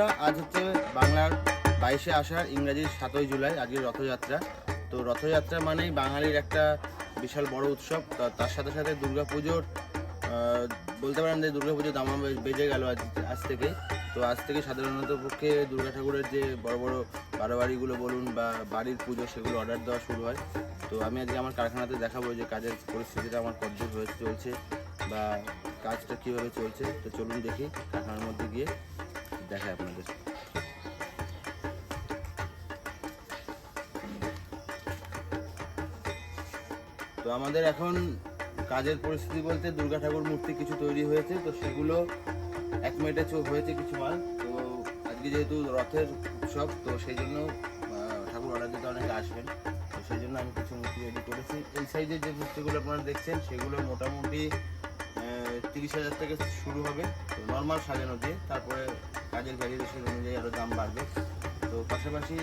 বন্ধুরা, আজ হচ্ছে বাংলার বাইশে আষাঢ় ইংরাজির সাতই জুলাই, আজকের রথযাত্রা। তো রথযাত্রা মানেই বাঙালির একটা বিশাল বড় উৎসব। তার সাথে সাথে দুর্গাপুজোর বলতে পারেন যে দুর্গাপুজোর দামা বেজে গেল আজ আজ থেকে। তো আজ থেকে সাধারণত পক্ষে দুর্গা ঠাকুরের যে বড় বড় বারোয়ারিগুলো বলুন বা বাড়ির পুজো, সেগুলো অর্ডার দেওয়া শুরু হয়। তো আমি আজকে আমার কারখানাতে দেখাবো যে কাজের পরিস্থিতিটা আমার কতদূর হয়ে চলছে বা কাজটা কীভাবে চলছে। তো চলুন দেখি কারখানার মধ্যে গিয়ে। দেখায় আপনাদের। তো আমাদের এখন কাজের পরিস্থিতি বলতে দুর্গা ঠাকুর মূর্তি কিছু তৈরি হয়েছে, তো সেগুলো এক মিনিটে হয়েছে কিছু মাল। তো আজকে যেহেতু রথের উৎসব, তো সেই জন্য ঠাকুর অর্ডার দিতে অনেকে আসবেন। তো সেই জন্য আমি কিছু মূর্তি রেডি করেছি। এই সাইজের যে মূর্তিগুলো আপনারা দেখছেন, সেগুলো মোটামুটি তিরিশ হাজার থেকে শুরু হবে। তো নর্মাল সাজানো দিয়ে তারপরে কাজের ভ্যারিয়েশন অনুযায়ী আরও দাম বাড়বে। তো পাশাপাশি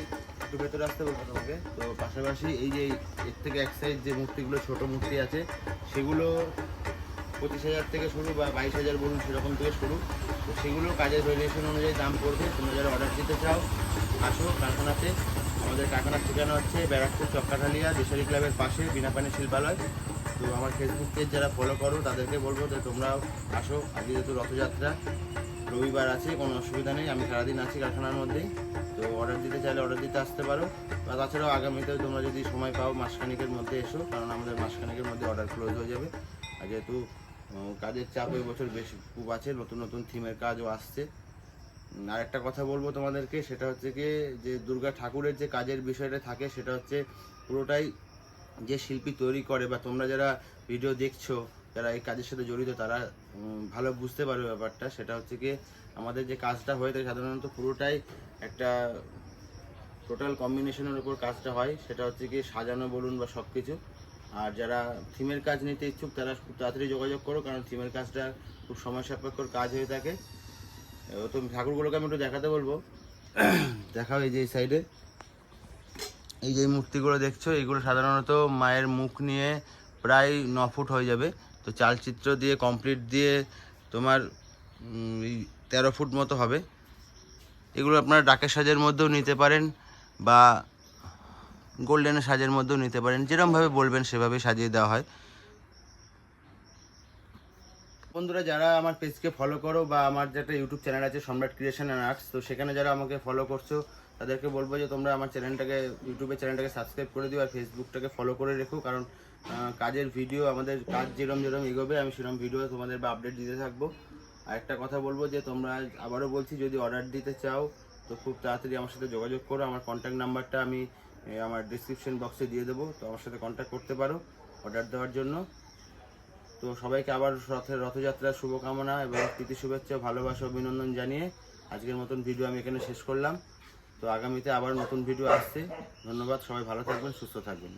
একটু ভেতরে আসতে বলব তোমাকে। তো পাশাপাশি এই যে এর থেকে এক সাইজ যে মূর্তিগুলো, ছোট মূর্তি আছে, সেগুলো পঁচিশ হাজার থেকে শুরু বা বাইশ হাজার বলুন, সেরকম থেকে শুরু। তো সেগুলো কাজের ভ্যারিয়েশন অনুযায়ী দাম পড়বে। তোমরা যারা অর্ডার দিতে চাও, আসো কারখানাতে। আমাদের কারখানার ঠিকানা হচ্ছে ব্যারাকপুর চক্কাঠালিয়া দেশারি ক্লাবের পাশে, বিনাপানি শিল্পালয়। তো আমার ফেসবুক পেজ যারা ফলো করো, তাদেরকে বলব যে তোমরাও আসো। আজকে যেহেতু রথযাত্রা, রবিবার আছে, কোনো অসুবিধা নেই। আমি সারাদিন আছি কারখানার মধ্যেই। তো অর্ডার দিতে চাইলে অর্ডার দিতে আসতে পারো। বা তাছাড়াও আগামীতেও তোমরা যদি সময় পাও, মাসখানেকের মধ্যে এসো, কারণ আমাদের মাসখানেকের মধ্যে অর্ডার ক্লোজ হয়ে যাবে। আর যেহেতু কাজের চাপ এই বছর বেশ খুব আছে, নতুন নতুন থিমের কাজও আসছে। আর একটা কথা বলব তোমাদেরকে, সেটা হচ্ছে কি যে দুর্গা ঠাকুরের যে কাজের বিষয়টা থাকে, সেটা হচ্ছে পুরোটাই যে শিল্পী তৈরি করে বা তোমরা যারা ভিডিও দেখছ, যারা এই কাজের সাথে জড়িত, তারা ভালো বুঝতে পারবে ব্যাপারটা। সেটা হচ্ছে কি আমাদের যে কাজটা হয়ে থাকে, সাধারণত পুরোটাই একটা টোটাল কম্বিনেশনের উপর কাজটা হয়। সেটা হচ্ছে কি সাজানো বলুন বা সব কিছু আর যারা থিমের কাজ নিতে ইচ্ছুক, তারা খুব তাড়াতাড়ি যোগাযোগ করো কারণ থিমের কাজটা খুব সময় সাপেক্ষর কাজ হয়ে থাকে। তো ঠাকুরগুলোকে আমি একটু দেখাতে বলব। দেখাও এই যে এই সাইডে এই যে মূর্তিগুলো দেখছ এইগুলো সাধারণত মায়ের মুখ নিয়ে প্রায় ন ফুট হয়ে যাবে। তো চালচিত্র দিয়ে কমপ্লিট দিয়ে তোমার তেরো ফুট মতো হবে। এগুলো আপনারা ডাকের সাজের মধ্যেও নিতে পারেন বা গোল্ডেনের সাজের মধ্যেও নিতে পারেন। যেরকমভাবে বলবেন সেভাবেই সাজিয়ে দেওয়া হয়। বন্ধুরা, যারা আমার পেজকে ফলো করো বা আমার যে একটা ইউটিউব চ্যানেল আছে, সম্রাট ক্রিয়েশন অ্যান্ড আর্টস তো সেখানে যারা আমাকে ফলো করছ তাদেরকে বলব যে তোমরা আমার চ্যানেলটাকে ইউটিউবের চ্যানেলটাকে সাবস্ক্রাইব করে দিও আর ফেসবুকটাকে ফলো করে রেখো, কারণ কাজের ভিডিও আমাদের কাজ যেরম যেরম এগোবে, আমি সেরকম ভিডিও তোমাদের বা আপডেট দিতে থাকব। আর একটা কথা বলব যে তোমরা আবারও বলছি, যদি অর্ডার দিতে চাও, তো খুব তাড়াতাড়ি আমার সাথে যোগাযোগ করো। আমার কন্ট্যাক্ট নাম্বারটা আমি আমার ডিসক্রিপশন বক্সে দিয়ে দেবো, তো আমার সাথে কন্ট্যাক্ট করতে পারো অর্ডার দেওয়ার জন্য। তো সবাইকে আবার রথের রথযাত্রার শুভকামনা এবং প্রীতি শুভেচ্ছা, ভালোবাসা, অভিনন্দন জানিয়ে আজকের মতন ভিডিও আমি এখানে শেষ করলাম। তো আগামীতে আবার নতুন ভিডিও আসছে। ধন্যবাদ সবাই ভালো থাকবেন সুস্থ থাকবেন।